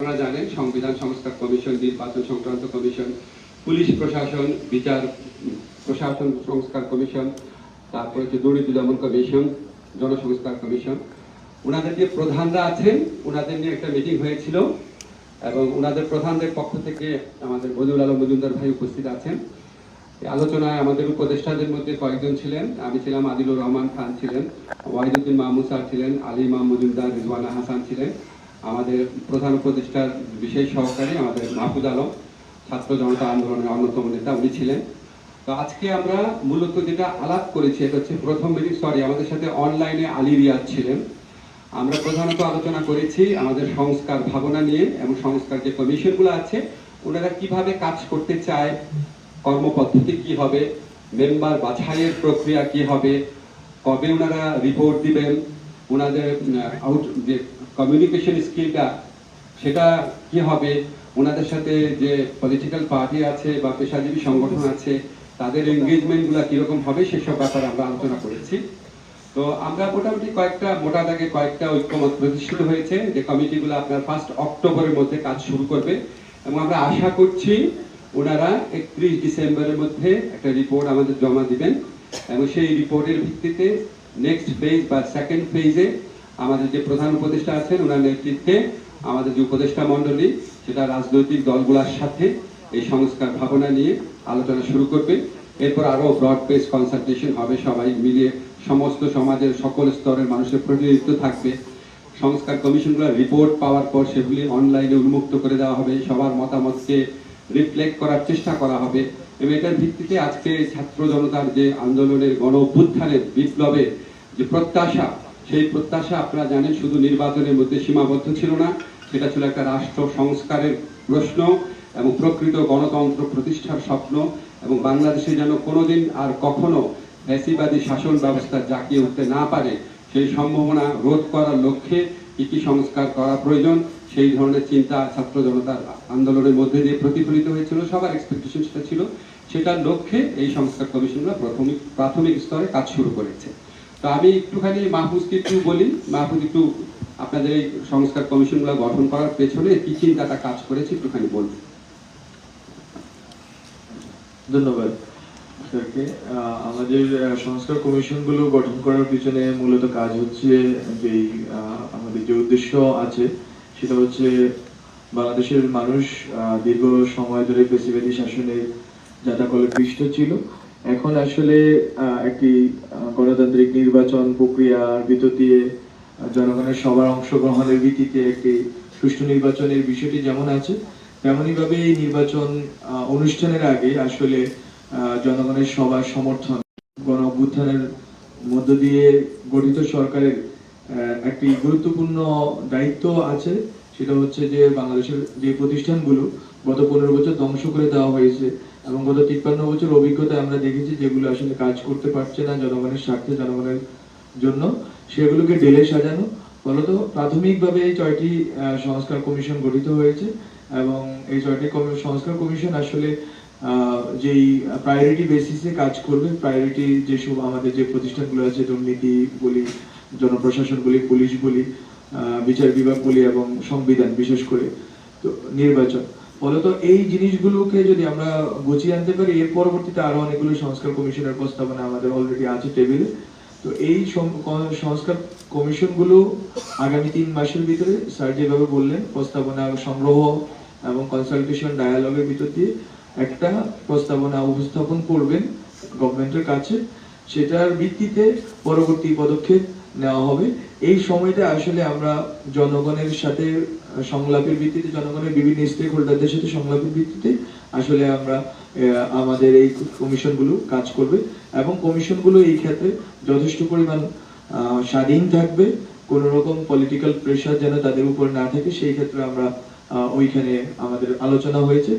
আপনারা জানেন, সংবিধান সংস্কার কমিশন, নির্বাচন সংক্রান্ত কমিশন, পুলিশ প্রশাসন, বিচার প্রশাসন সংস্কার কমিশন, তারপর হচ্ছে দুর্নীতি দমন কমিশন, জনসংস্কার কমিশন। ওনাদের যে প্রধানরা আছেন ওনাদের নিয়ে একটা মিটিং হয়েছিল এবং ওনাদের প্রধানদের পক্ষ থেকে আমাদের বজুল আলম মজুমদার ভাই উপস্থিত আছেন। আলোচনায় আমাদের উপদেষ্টাদের মধ্যে কয়েকজন ছিলেন। আমি ছিলাম আদিলুর রহমান খান ছিলেন, ওয়াহিদুদ্দিন মাহমুদ স্যার ছিলেন, আলী মজুমদার, রিজওয়ানা হাসান ছিলেন। আমাদের প্রধান উপদেষ্টার বিশেষ সহকারী আমাদের মাহফুজ আলম, ছাত্র জনতা আন্দোলনের অন্যতম নেতা, উনি ছিলেন। তো আজকে আমরা মূলত যেটা আলাপ করেছি, এটা হচ্ছে প্রথম মিনিট সরি আমাদের সাথে অনলাইনে আলী রিয়াজ ছিলেন। আমরা প্রধানত আলোচনা করেছি আমাদের সংস্কার ভাবনা নিয়ে এবং সংস্কার যে কমিশনগুলো আছে, ওনারা কীভাবে কাজ করতে চায়, কর্মপদ্ধতি কি হবে মেম্বার বাছাইয়ের প্রক্রিয়া কি হবে, কবে ওনারা রিপোর্ট দিবেন ওনাদের আউট যে কমিউনিকেশন স্কিলটা সেটা কি হবে? ওনাদের সাথে যে পলিটিক্যাল পার্টি আছে বা পেশাজীবী সংগঠন আছে, তাদের এনগেজমেন্টগুলো কীরকম হবে সেসব ব্যাপারে আমরা আলোচনা করেছি। তো আমরা মোটামুটি কয়েকটা, মোটা দাগে কয়েকটা ঐক্যমত প্রতিষ্ঠিত হয়েছে যে কমিটিগুলো আপনার ফার্স্ট অক্টোবরের মধ্যে কাজ শুরু করবে এবং আমরা আশা করছি ওনারা একত্রিশ ডিসেম্বরের মধ্যে একটা রিপোর্ট আমাদের জমা দিবেন এবং সেই রিপোর্টের ভিত্তিতে নেক্সট ফেজ বা সেকেন্ড ফেজে আমাদের যে প্রধান উপদেষ্টা আছেন, ওনার নেতৃত্বে আমাদের যে উপদেষ্টা মণ্ডলী, সেটা রাজনৈতিক দলগুলোর সাথে এই সংস্কার ভাবনা নিয়ে আলোচনা শুরু করবে। এরপর আরও ব্রড বেস কনসালটেশন হবে, সবাই মিলিয়ে সমস্ত সমাজের সকল স্তরের মানুষের প্রতিনিধিত্ব থাকবে। সংস্কার কমিশনগুলোর রিপোর্ট পাওয়ার পর সেগুলি অনলাইনে উন্মুক্ত করে দেওয়া হবে, সবার মতামতকে রিফ্লেক্ট করার চেষ্টা করা হবে। এবং এটার ভিত্তিতে আজকে ছাত্র জনতার যে আন্দোলনের গণ বিপ্লবের যে প্রত্যাশা, সেই প্রত্যাশা আপনারা জানেন শুধু নির্বাচনের মধ্যে সীমাবদ্ধ ছিল না, সেটা ছিল একটা রাষ্ট্র সংস্কারের প্রশ্ন এবং প্রকৃত গণতন্ত্র প্রতিষ্ঠার স্বপ্ন এবং বাংলাদেশে যেন কোনোদিন আর কখনো ফ্যাসিবাদী শাসন ব্যবস্থা জাকিয়ে উঠতে না পারে, সেই সম্ভাবনা রোধ করার লক্ষ্যে কি কি সংস্কার করা প্রয়োজন, সেই ধরনের চিন্তা ছাত্র জনতার আন্দোলনের মধ্যে দিয়ে প্রতিফলিত হয়েছিল, সবার এক্সপেকটেশন সেটা ছিল। সেটার লক্ষ্যে এই সংস্কার কমিশনরা প্রাথমিক প্রাথমিক স্তরে কাজ শুরু করেছে। তো আমি একটুখানি মাহফুজকে একটু বলি মাহফুজ একটু আপনাদের এই সংস্কার কমিশনগুলো গঠন করার পেছনে কি চিন্তাটা কাজ করেছে একটুখানি বলবেন ধন্যবাদ। স্যারকে আমাদের সংস্কার কমিশনগুলো গঠন করার পিছনে মূলত কাজ হচ্ছে আহ, আমাদের যে উদ্দেশ্য আছে সেটা হচ্ছে বাংলাদেশের মানুষ দীর্ঘ সময় ধরে পেশিবাদী শাসনের জাতাকলে পৃষ্ঠ ছিল। এখন আসলে একটি গণতান্ত্রিক নির্বাচন প্রক্রিয়ার ভিতর দিয়ে জনগণের সবার অংশগ্রহণের ভিত্তিতে একটি সুষ্ঠু নির্বাচনের বিষয়টি যেমন আছে, তেমনই ভাবে এই নির্বাচন অনুষ্ঠানের আগে আসলে জনগণের সবার সমর্থন, গণ অভ্যুত্থানের মধ্য দিয়ে গঠিত সরকারের একটি গুরুত্বপূর্ণ দায়িত্ব আছে। সেটা হচ্ছে যে, বাংলাদেশের যে প্রতিষ্ঠানগুলো গত পনেরো বছর ধ্বংস করে দেওয়া হয়েছে এবং গত তিপ্পান্ন বছর অভিজ্ঞতায় আমরা দেখেছি যেগুলো আসলে কাজ করতে পারছে না জনগণের স্বার্থে, জনগণের জন্য। সেগুলোকে ডেলে সাজানো। ফলত প্রাথমিকভাবে এই ছয়টি সংস্কার কমিশন গঠিত হয়েছে এবং এই ছয়টি সংস্কার কমিশন আসলে যেই প্রায়োরিটি বেসিসে কাজ করবে প্রায়োরিটি যেসব আমাদের যে প্রতিষ্ঠানগুলো আছে, দুর্নীতি বলি, জনপ্রশাসন বলি, পুলিশ বলি বিচার বিভাগ বলি এবং সংবিধান বিশেষ করে, তো নির্বাচন। ফলত এই জিনিসগুলোকে যদি আমরা গুছিয়ে আনতে পারি, এর পরবর্তীতে আরও অনেকগুলো সংস্কার কমিশনের প্রস্তাবনা আমাদের অলরেডি আছে টেবিলে তো এই সংস্কার কমিশনগুলো আগামী তিন মাসের ভিতরে স্যার যেভাবে বললেন, প্রস্তাবনা সংগ্রহ এবং কনসালটেশন ডায়ালগের ভিতর দিয়ে একটা প্রস্তাবনা উপস্থাপন করবেন গভর্নমেন্টের কাছে। সেটার ভিত্তিতে পরবর্তী পদক্ষেপ নেওয়া হবে। এই সময়টা আসলে আমরা জনগণের সাথে সংলাপের ভিত্তিতে, জনগণের বিভিন্ন স্টেক হোল্ডারদের সাথে সংলাপের ভিত্তিতে আসলে আমরা আমাদের এই কমিশনগুলো কাজ করবে এবং কমিশনগুলো এই ক্ষেত্রে যথেষ্ট পরিমাণ স্বাধীন থাকবে। কোন রকম পলিটিক্যাল প্রেশার যেন তাদের উপর না থাকে, সেই ক্ষেত্রে আমরা ওইখানে আমাদের আলোচনা হয়েছে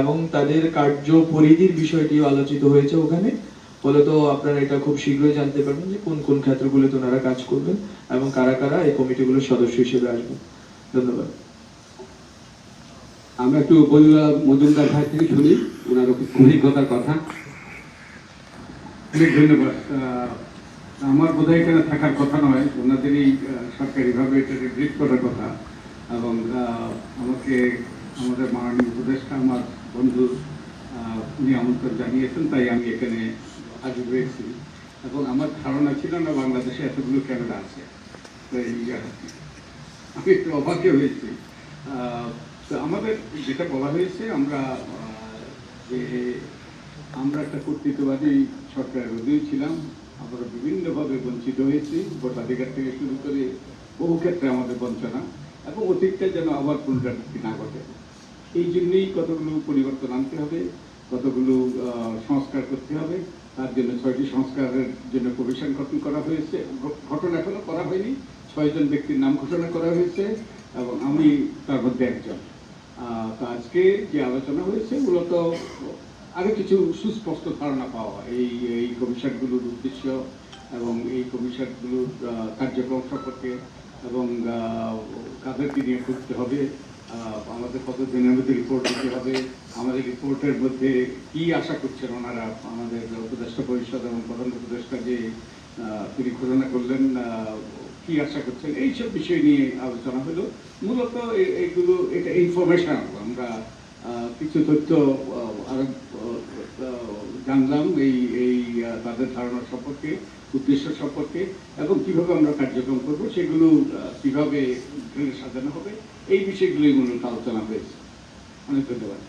এবং তাদের কার্য পরিধির বিষয়টিও আলোচিত হয়েছে ওখানে। ফলত আপনারা এটা খুব শীঘ্রই জানতে পারবেন যে কোন কোন ক্ষেত্রগুলোতে ওনারা কাজ করবেন এবং কারা কারা এই কমিটিগুলোর সদস্য হিসেবে আসবেন। ধন্যবাদ। আমরা একটু বজুল মজুমদার ভাই থেকে শুনি। ওনার অভিজ্ঞতার কথা। অনেক ধন্যবাদ। আমার বোধহয় এখানে থাকার কথা নয়। ওনাদেরই আহ, সরকারিভাবে এটা ব্রিফ করার কথা। এবং আমাকে আমাদের মাননীয় উপদেষ্টা আমার বন্ধু আহ, উনি আমন্ত্রণ জানিয়েছেন তাই আমি এখানে হাজির হয়েছি এবং আমার ধারণা ছিল না বাংলাদেশে এতগুলো ক্যামেরা আছে। আমি একটু অবাকে হয়েছি। তো আমাদের যেটা বলা হয়েছে, আমরা যে আমরা একটা কর্তৃত্ববাদী সরকারের অধীন ছিলাম, আমরা বিভিন্নভাবে বঞ্চিত হয়েছি। ভোটাধিকার থেকে শুরু করে বহু ক্ষেত্রে আমাদের বঞ্চনা এবং অতীতটা যেন আবার পুনরাবৃত্তি না ঘটে। এই জন্যেই কতগুলো পরিবর্তন আনতে হবে, কতগুলো সংস্কার করতে হবে। তার জন্য ছয়টি সংস্কারের জন্য কমিশন গঠন করা হয়েছে। গঠন এখনও করা হয়নি। ছয়জন ব্যক্তির নাম ঘোষণা করা হয়েছে এবং আমি তার মধ্যে একজন। তো আজকে যে আলোচনা হয়েছে, মূলত আরও কিছু সুস্পষ্ট ধারণা পাওয়া এই এই কমিশনগুলোর উদ্দেশ্য এবং এই কমিশনগুলোর কার্যক্রম সম্পর্কে এবং কাদেরকে নিয়ে করতে হবে। আমাদের কতদিনের মধ্যে রিপোর্ট দিতে হবে, আমাদের রিপোর্টের মধ্যে কি আশা করছেন ওনারা? আমাদের উপদেষ্টা পরিষদ এবং প্রধান উপদেষ্টা যে তিনি ঘোষণা করলেন কি আশা করছেন? এইসব বিষয় নিয়ে আলোচনা হলো। মূলত এইগুলো এটা ইনফরমেশন আমরা কিছু তথ্য আরও জানলাম এই এই তাদের ধারণা সম্পর্কে, উদ্দেশ্য সম্পর্কে এবং কীভাবে আমরা কার্যক্রম করব, সেগুলো কীভাবে সাজানো হবে, এই বিষয়গুলোই মূলত আলোচনা হয়েছে। অনেক ধন্যবাদ।